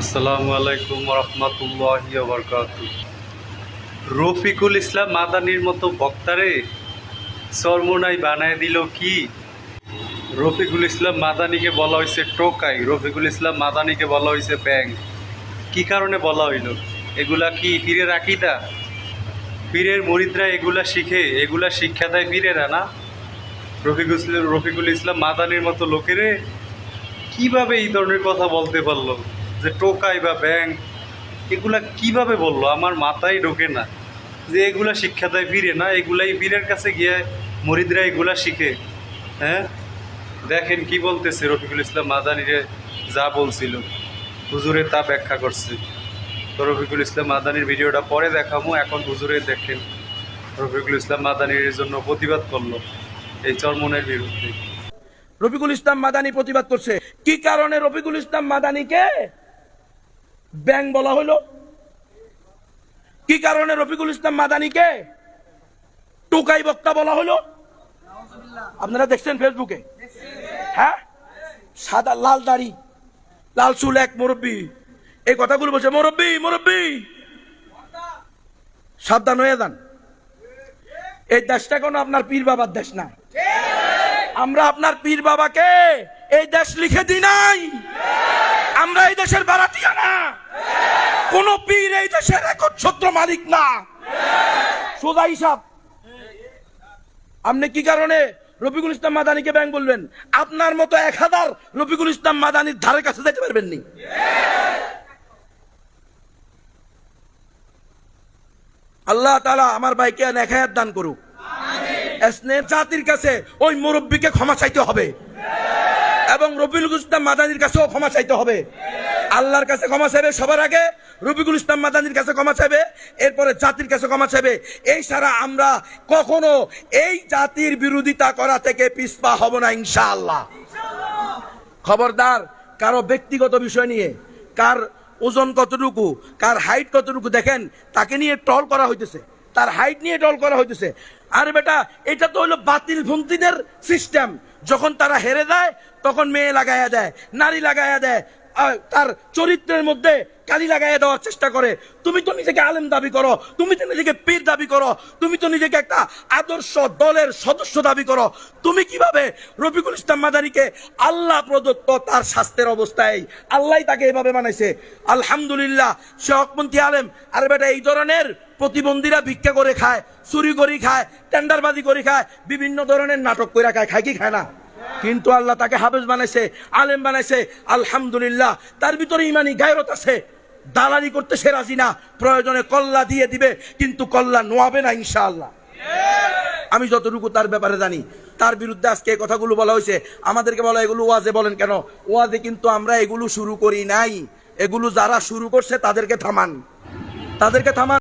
আসসালামু আলাইকুম রহমতুল্লাহ রফিকুল ইসলাম মাদানির মতো বক্তারে সরমোনাই বানায় দিল কি? রফিকুল ইসলাম মাদানিকে বলা হয়েছে টোকাই, রফিকুল ইসলাম মাদানিকে বলা হয়েছে ব্যাংক কি কারণে বলা হইল? এগুলা কি পীরের আকিদা? পীরের মরিদরা এগুলা শিখে, এগুলা শিক্ষা দেয় পীরেরা না? রফিকুল রফিকুল ইসলাম মাদানির মতো লোকেরে কীভাবে এই ধরনের কথা বলতে পারল? যে টোকাই বা ব্যাংক এগুলা কীভাবে বলল? আমার মাথায় ঢোকে না। যে এগুলা শিক্ষা দেয় বীরে না, এগুলাই বীরের কাছে গিয়ে মরিদরা এগুলা শিখে। হ্যাঁ? দেখেন কি বলতেছে রফিকুল ইসলাম মাদানিরে যা বলছিল। হুজুরে তা ব্যাখ্যা করছে। তো রফিকুল ইসলাম মাদানির ভিডিওটা পরে দেখাবো এখন হুজুরে দেখেন। রফিকুল ইসলাম মাদানির জন্য প্রতিবাদ করল এই চরমনের বিরুদ্ধে। রফিকুল ইসলাম মাদানি প্রতিবাদ করছে। কি কারণে রফিকুল ইসলাম মাদানিকে ব্যাং বলা হলো। কি কারণে রফিকুল ইসলাম মাদানিকে টোকাই বক্তা বলা হলো? আপনারা দেখছেন ফেসবুকে হ্যাঁ? সাদা, লাল দাড়ি, লাল চুল এক মুরব্বী। এই কথাগুলো বলছে, মুরব্বী মুরব্বী! সাবধান হয়ে যান। এই দেশটা কোনো আপনার পীর বাবার দেশ না। আমরা আপনার পীর বাবাকে এই দেশ লিখে দিই নাই। আমরা এই দেশের বারাতিয়া না। কোন পীর এই দেশের একচ্ছত্র মালিক না। সোজা হিসাব। আপনি কি কারণে রফিকুল ইসলাম মাদানিকে ব্যাংক বলবেন? আপনার মতো এক হাজার রফিকুল ইসলাম মাদানির ধারে কাছে যেতে পারবেন নি আল্লাহ তালা আমার ভাইকে নেখায়াত দান করুক। জাতির কাছে ওই মুরব্বীকে ক্ষমা চাইতে হবে। এবং রবিউল ইসলাম মাদানির কাছেও ক্ষমা চাইতে হবে। আল্লাহর কাছে ক্ষমা চাইবে সবার আগে রবিকুল ইসলাম মাদানির কাছে ক্ষমা চাইবে, এরপরে জাতির কাছে ক্ষমা চাইবে। এই ছাড়া আমরা কখনো এই জাতির বিরোধিতা করা থেকে পিছপা হব না, ইনশাআল্লাহ। খবরদার, কারও ব্যক্তিগত বিষয় নিয়ে, কার ওজন কতটুকু, কার হাইট কতটুকু দেখেন, তাকে নিয়ে টল করা হইতেছে। তার হাইট নিয়ে টল করা হইতেছে। আরে বেটা, এটা তো হলো বাতিল ভন্তিদের সিস্টেম। যখন তারা হেরে যায় তখন মেয়ে লাগাইয়া দেয় নারী লাগাইয়া দেয় তার চরিত্রের মধ্যে কালি লাগাইয়া দেওয়ার চেষ্টা করে। তুমি তো নিজেকে আলেম দাবি করো, তুমি তো নিজেকে পীর দাবি করো, তুমি তো নিজেকে একটা আদর্শ দলের সদস্য দাবি করো। তুমি কীভাবে রফিকুল ইসলাম মাদারিকে আল্লাহ প্রদত্ত তার স্বাস্থ্যের অবস্থায় আল্লাহ তাকে এভাবে বানাইছে? আলহামদুলিল্লাহ, সে আলেম। আর বেটা, এই ধরনের প্রতিবন্ধীরা ভিক্ষা করে খায়, চুরি করি খায়, টেন্ডারবাজি করে খায়, বিভিন্ন ধরনের নাটক করে খায় খায় কি খায় না? কিন্তু আল্লাহ তাকে হাফেজ বানাইছে, আলেম বানাইছে, আলহামদুলিল্লাহ। তার ভিতরে ইমানি গায়রত আছে। দালালি করতে সে রাজি না, প্রয়োজনে কল্লা দিয়ে দিবে, কিন্তু কল্লা নোয়াবে না, ইনশাআল্লাহ। আমি যতটুকু তার ব্যাপারে জানি, তার বিরুদ্ধে আজকে এই কথাগুলো বলা হয়েছে। আমাদেরকে বলা, এগুলো ওয়াজে বলেন কেন? ওয়াজে কিন্তু আমরা এগুলো শুরু করি নাই। এগুলো যারা শুরু করছে, তাদেরকে থামান। তাদেরকে থামান